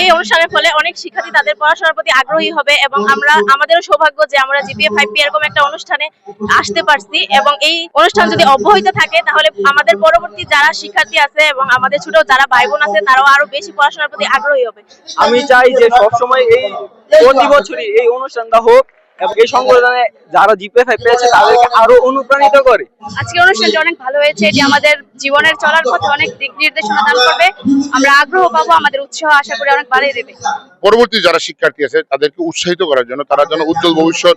এই অনুষ্ঠানের ফলে অনেক শিক্ষার্থী তাদের পড়াশোনার প্রতি আগ্রহী হবে এবং আমরা, আমাদেরও সৌভাগ্য যে আমরা জিপিএ ফাইভ পি এরকম একটা অনুষ্ঠানে আসতে পারছি এবং এই অনুষ্ঠান যদি অব্যাহত থাকে তাহলে আমাদের পরবর্তী যারা শিক্ষার্থী আছে এবং আমাদের ছোট যারা ভাই বোন আছে তারাও আরও বেশি পড়াশোনার প্রতি আগ্রহী হবে। আমি চাই যে সবসময় এই প্রতি বছরই এই অনুষ্ঠানটা হোক। এবং এই সংগঠনে যারা জিপিএফ পেয়েছে তাদেরকে আরও অনুপ্রাণিত করে। আজকের অনুষ্ঠানটি অনেক ভালো হয়েছে এটি আমাদের জীবনের চলার পথে অনেক দিক নির্দেশনা দান করবে। আমরা আগ্রহ পাবো আমাদের উৎসাহ আশা করি অনেক বাড়িয়ে দেবে। পরবর্তী যারা শিক্ষার্থী আছে তাদেরকে উৎসাহিত করার জন্য তারা যেন উজ্জ্বল ভবিষ্যৎ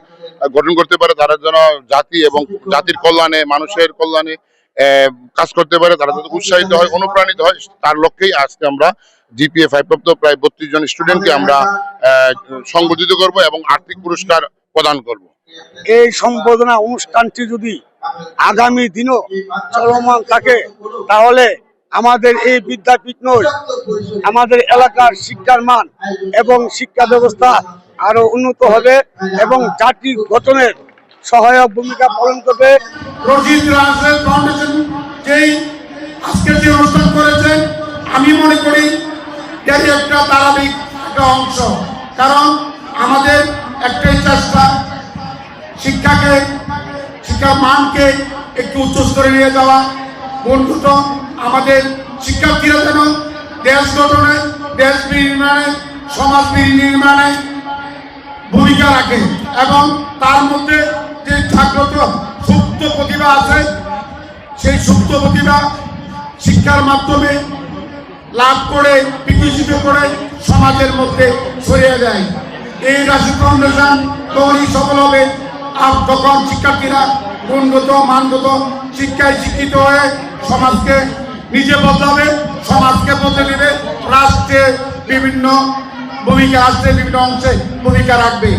গঠন করতে পারে তারা যেন জাতি এবং জাতির কল্যাণে মানুষের কল্যাণে আহ, কাজ করতে পারে তারা যাতে উৎসাহিত হয় অনুপ্রাণিত হয় তার লক্ষ্যেই আজকে আমরা জিপিএ ফাইভ প্রাপ্ত প্রায় বত্রিশ জন স্টুডেন্টকে আমরা আহ, সংগঠিত করব এবং আর্থিক পুরস্কার প্রদান করব। এই সম্বোধনা অনুষ্ঠানটি যদি আগামী দিনও চলমান থাকে তাহলে আমাদের এই বিদ্যাপীঠ নয় আমাদের এলাকার শিক্ষার মান এবং শিক্ষা ব্যবস্থা আরও উন্নত হবে এবং জাতি গঠনের সহায়ক ভূমিকা পালন করবে। ফাউন্ডেশন যেই আজকের যে অনুষ্ঠান করেছেন আমি মনে করি একটা ধারাবাহিক একটা অংশ। কারণ আমাদের একটাই চেষ্টা, শিক্ষাকে শিক্ষার মানকে একটু উচ্চ স্তরে নিয়ে যাওয়া। বন্ধুত আমাদের শিক্ষার্থীরা যেন দেশ গঠনে, দেশ নির্মাণে সমাজ নির্মাণে ভূমিকা রাখে এবং তার মধ্যে যে জাগ্রত সুপ্ত প্রতিভা আছে, সেই সুপ্ত প্রতিভা শিক্ষার মাধ্যমে লাভ করে, বিকশিত করে সমাজের মধ্যে ছড়িয়ে যায় এই রাশি ফাউন্ডেশন তৈরি সফল হবে। আর তখন শিক্ষার্থীরা গুণগত মানগত শিক্ষায় শিক্ষিত হয়ে সমাজকে নিজে বদলাবে, সমাজকে বদলে নেবে, রাষ্ট্রে বিভিন্ন ভূমিকা আসছে বিভিন্ন অংশে ভূমিকা রাখবে।